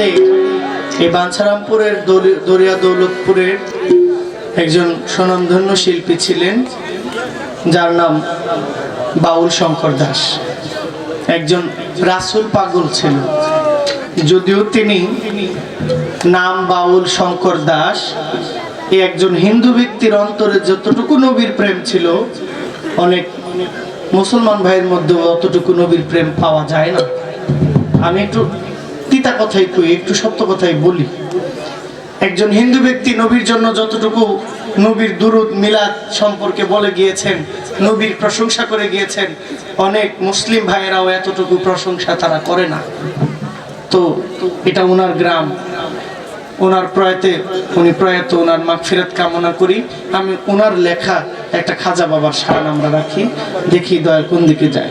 বাদে এই বাঞ্ছারামপুরের দরি- দরিয়া দৌলতপুরের একজন স্বনামধন্য শিল্পী ছিলেন, যার নাম বাউল শঙ্কর দাস। একজন রাসুল পাগল ছিল। যদিও তিনি নাম বাউল শঙ্কর দাস একজন হিন্দু ব্যক্তির অন্তরে যতটুকু নবীর প্রেম ছিল, অনেক মুসলমান ভাইয়ের মধ্যে অতটুকু নবীর প্রেম পাওয়া যায় না। আমি একটু তিতা কথাই কই, একটু সত্য কথাই বলি। একজন হিন্দু ব্যক্তি নবীর জন্য যতটুকু নবীর দুরুদ, মিলাদ সম্পর্কে বলে গিয়েছেন, নবীর প্রশংসা করে গিয়েছেন, অনেক মুসলিম ভাইয়েরাও এতটুকু প্রশংসা তারা করে না। তো এটা ওনার গ্রাম। ওনার প্রয়াতে, উনি প্রয়াত ওনার মাগফিরাত কামনা করি। আমি ওনার লেখা একটা খাজা বাবার শান আমরা রাখি। দেখি দয়া কোন দিকে যায়।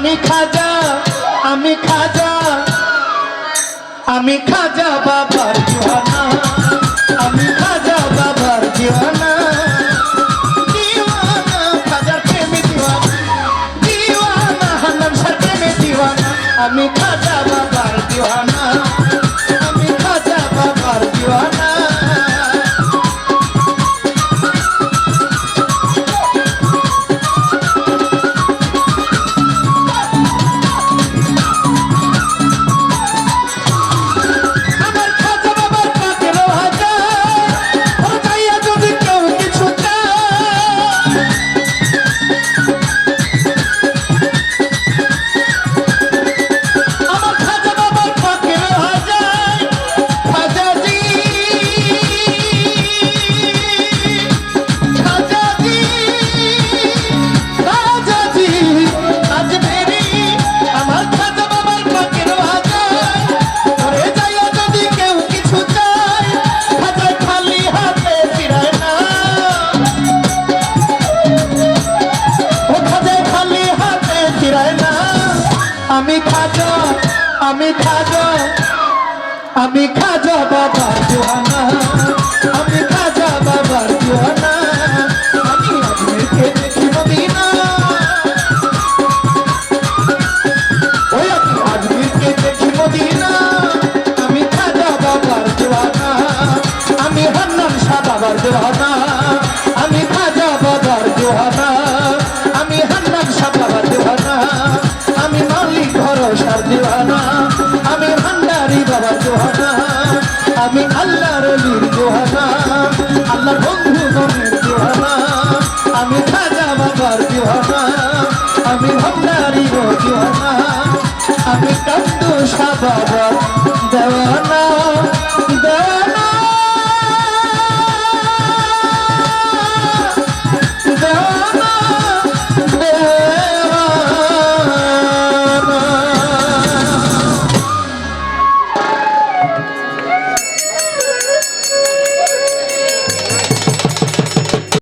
আমি খাজা আমি খাজা আমি খাজা বাবার দিওয়ানা, আমি খাজা বাবার দিওয়ানা। আমি খাজা বাবার দিওয়ানা। আমি খাজো আমি খাজো বাবা জোয়ানা আমি খাজা বাবা জোয়ানা আমি আপনাকে দেখি মদিনা। ওই আমি আজমিরকে দেখি মদিনা, আমি খাজা বাবার জোয়ানা আমি হান্নান শাহ বাবার জোয়ানা আমি কান্দো সাবাবা